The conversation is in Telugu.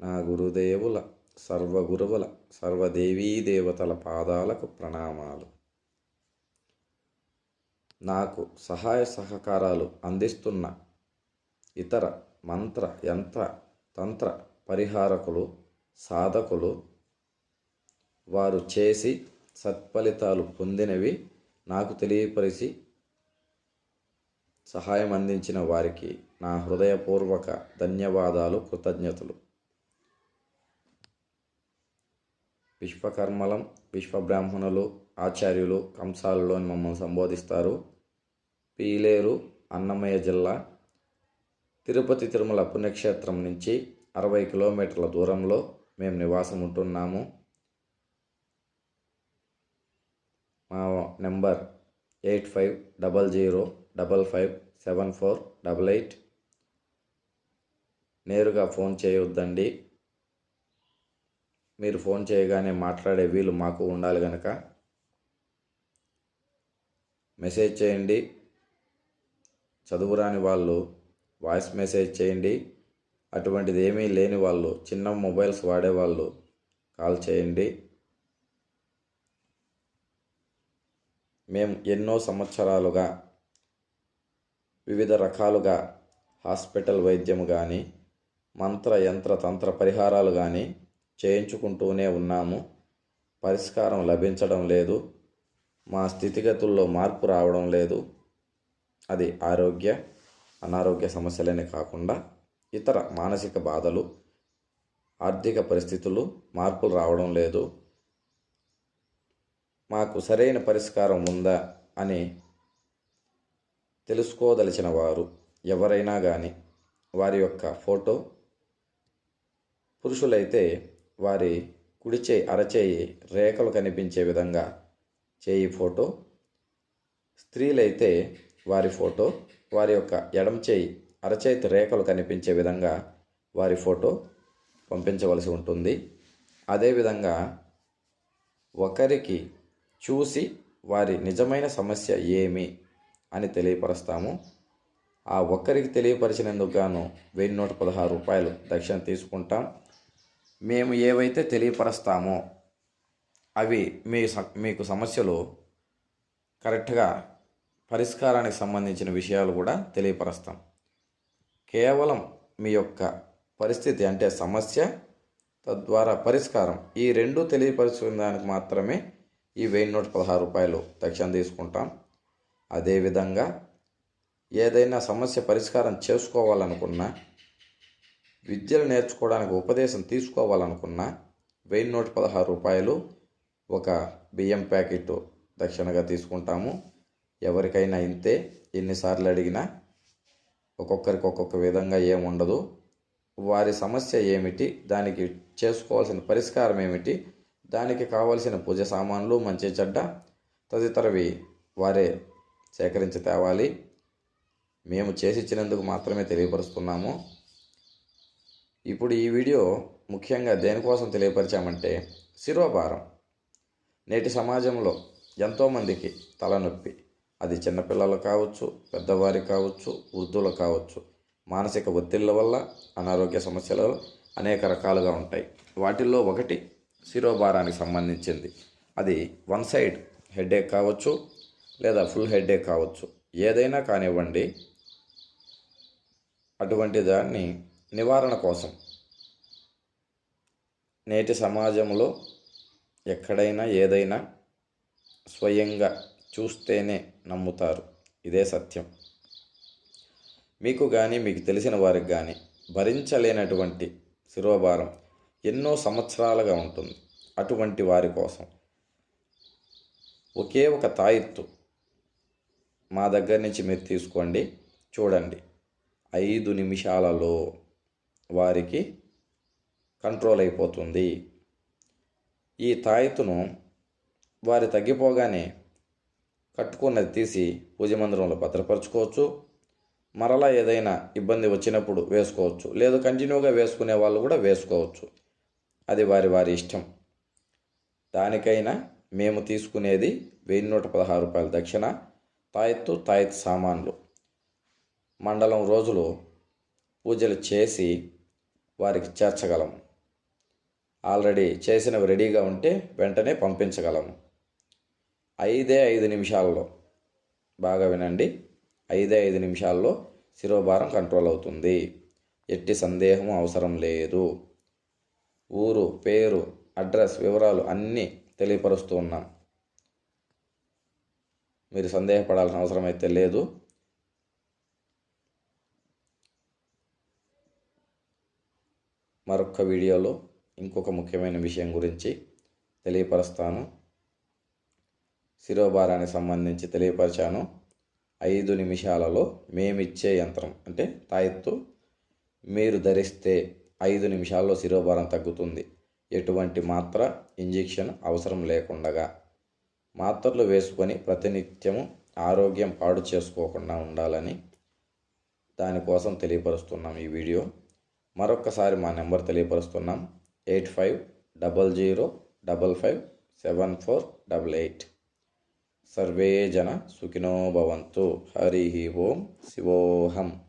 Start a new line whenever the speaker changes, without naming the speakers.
నా గురుదేవుల సర్వగురువుల సర్వదేవీ దేవతల పాదాలకు ప్రణామాలు. నాకు సహాయ సహకారాలు అందిస్తున్న ఇతర మంత్ర యంత్ర తంత్ర పరిహారకులు సాధకులు వారు చేసి సత్ఫలితాలు పొందినవి నాకు తెలియపరిచి సహాయం అందించిన వారికి నా హృదయపూర్వక ధన్యవాదాలు కృతజ్ఞతలు. విశ్వకర్మలం విశ్వబ్రాహ్మణులు ఆచార్యులు కంసాలలో మమ్మల్ని సంబోధిస్తారు. పీలేరు అన్నమయ్య జిల్లా తిరుపతి తిరుమల పుణ్యక్షేత్రం నుంచి అరవై కిలోమీటర్ల దూరంలో మేము నివాసం ఉంటున్నాము. మా number eight five double zero double five seven four double eight. నేరుగా ఫోన్ చేయొద్దండి. మీరు ఫోన్ చేయగానే మాట్లాడే వీలు మాకు ఉండాలి కనుక మెసేజ్ చేయండి. చదువురాని వాళ్ళు వాయిస్ మెసేజ్ చేయండి. అటువంటిది ఏమీ లేని వాళ్ళు చిన్న మొబైల్స్ వాడేవాళ్ళు కాల్ చేయండి. మేము ఎన్నో సంవత్సరాలుగా వివిధ రకాలుగా హాస్పిటల్ వైద్యం కానీ మంత్ర యంత్ర తంత్ర పరిహారాలు కానీ చేయించుకుంటూనే ఉన్నాము. పరిష్కారం లభించడం లేదు. మా స్థితిగతుల్లో మార్పు రావడం లేదు. అది ఆరోగ్య అనారోగ్య సమస్యలనే కాకుండా ఇతర మానసిక బాధలు ఆర్థిక పరిస్థితులు మార్పులు రావడం లేదు. మాకు సరైన పరిష్కారం ఉందా అని తెలుసుకోదలిచిన వారు ఎవరైనా కానీ వారి యొక్క ఫోటో పురుషులైతే వారి కుడి చేయి అరచేయి రేఖలు కనిపించే విధంగా చేయి ఫోటో స్త్రీలైతే వారి ఫోటో వారి యొక్క ఎడమ చేయి అరచేతి రేఖలు కనిపించే విధంగా వారి ఫోటో పంపించవలసి ఉంటుంది. అదేవిధంగా ఒకరికి చూసి వారి నిజమైన సమస్య ఏమి అని తెలియపరుస్తాము. ఆ ఒక్కరికి తెలియపరిచినందుకు గాను వెయ్యి నూట పదహారు రూపాయలు దక్షిణ తీసుకుంటాం. మేము ఏవైతే తెలియపరుస్తామో అవి మీ స- మీకు సమస్యలు కరెక్ట్గా పరిష్కారానికి సంబంధించిన విషయాలు కూడా తెలియపరుస్తాం. కేవలం మీ యొక్క పరిస్థితి అంటే సమస్య తద్వారా పరిష్కారం. ఈ రెండు తెలియపరుచుకునే దానికి మాత్రమే ఈ వెయ్యి నూట పదహారు రూపాయలు తక్షణం తీసుకుంటాం. అదేవిధంగా ఏదైనా సమస్య పరిష్కారం చేసుకోవాలనుకున్నా విద్యలు నేర్చుకోవడానికి ఉపదేశం తీసుకోవాలనుకున్నా వెయ్యి నూట పదహారు రూపాయలు ఒక బియ్యం ప్యాకెట్ దక్షిణగా తీసుకుంటాము. ఎవరికైనా ఇంతే ఎన్నిసార్లు అడిగినా ఒక్కొక్కరికి ఒక్కొక్క విధంగా ఏముండదు వారి సమస్య ఏమిటి దానికి చేసుకోవాల్సిన పరిష్కారం ఏమిటి దానికి కావలసిన పూజ సామాన్లు మంచి చెడ్డ తదితరవి వారే సేకరించి తేవాలి. మేము చేసిచ్చినందుకు మాత్రమే తెలియపరుస్తున్నాము. ఇప్పుడు ఈ వీడియో ముఖ్యంగా దేనికోసం తెలియపరిచామంటే శిరోభారం నేటి సమాజంలో ఎంతోమందికి తలనొప్పి. అది చిన్నపిల్లలు కావచ్చు పెద్దవారి కావచ్చు వృద్ధులు కావచ్చు. మానసిక ఒత్తిళ్ళ వల్ల అనారోగ్య సమస్యలు అనేక రకాలుగా ఉంటాయి. వాటిల్లో ఒకటి శిరోభారానికి సంబంధించింది. అది వన్ సైడ్ హెడేక్ కావచ్చు లేదా ఫుల్ హెడేక్ కావచ్చు. ఏదైనా కానివ్వండి అటువంటి దాన్ని నివారణ కోసం. నేటి సమాజంలో ఎక్కడైనా ఏదైనా స్వయంగా చూస్తేనే నమ్ముతారు. ఇదే సత్యం. మీకు కానీ మీకు తెలిసిన వారికి కానీ భరించలేనటువంటి శిరోభారం ఎన్నో సంవత్సరాలుగా ఉంటుంది. అటువంటి వారి కోసం. ఒకే ఒక తాయిత్తు మా దగ్గర నుంచి మీరు తీసుకోండి. చూడండి. ఐదు నిమిషాలలో వారికి కంట్రోల్ అయిపోతుంది. ఈ తాయెత్తును వారి తగ్గిపోగానే కట్టుకున్నది తీసి పూజ మందిరంలో భద్రపరచుకోవచ్చు. మరలా ఏదైనా ఇబ్బంది వచ్చినప్పుడు వేసుకోవచ్చు. లేదు కంటిన్యూగా వేసుకునే వాళ్ళు కూడా వేసుకోవచ్చు. అది వారి వారి ఇష్టం. దానికైనా మేము తీసుకునేది వెయ్యి నూట పదహారు రూపాయల దక్షిణ తాయెత్తు తాయెత్తు సామాన్లు. మండలం రోజులు పూజలు చేసి వారికి చేర్చగలం. ఆల్రెడీ చేసినవి రెడీగా ఉంటే వెంటనే పంపించగలము ఐదే ఐదు నిమిషాల్లో. బాగా వినండి. ఐదే ఐదు నిమిషాల్లో శిరోభారం కంట్రోల్ అవుతుంది. ఎట్టి సందేహం అవసరం లేదు. ఊరు పేరు అడ్రస్ వివరాలు అన్నీ తెలియపరుస్తూ ఉన్నాం. మీరు సందేహపడాల్సిన అవసరం అయితే లేదు. మరొక వీడియోలో ఇంకొక ముఖ్యమైన విషయం గురించి తెలియపరుస్తాను. శిరోభారానికి సంబంధించి తెలియపరిచాను. ఐదు నిమిషాలలో మేమిచ్చే యంత్రం అంటే తాయెత్తు. మీరు ధరిస్తే ఐదు నిమిషాల్లో శిరోభారం తగ్గుతుంది. ఎటువంటి మాత్ర ఇంజెక్షన్ అవసరం లేకుండగా మాత్రలు వేసుకొని ప్రతినిత్యము ఆరోగ్యం పాడు చేసుకోకుండా ఉండాలని దానికోసం తెలియపరుస్తున్నాం ఈ వీడియో. మరొక్కసారి మా number తెలియపరుస్తున్నాం. Eight five double zero double five seven four double eight. Survey జన సుఖినో భవంతు. హరి ఓం శివోహం.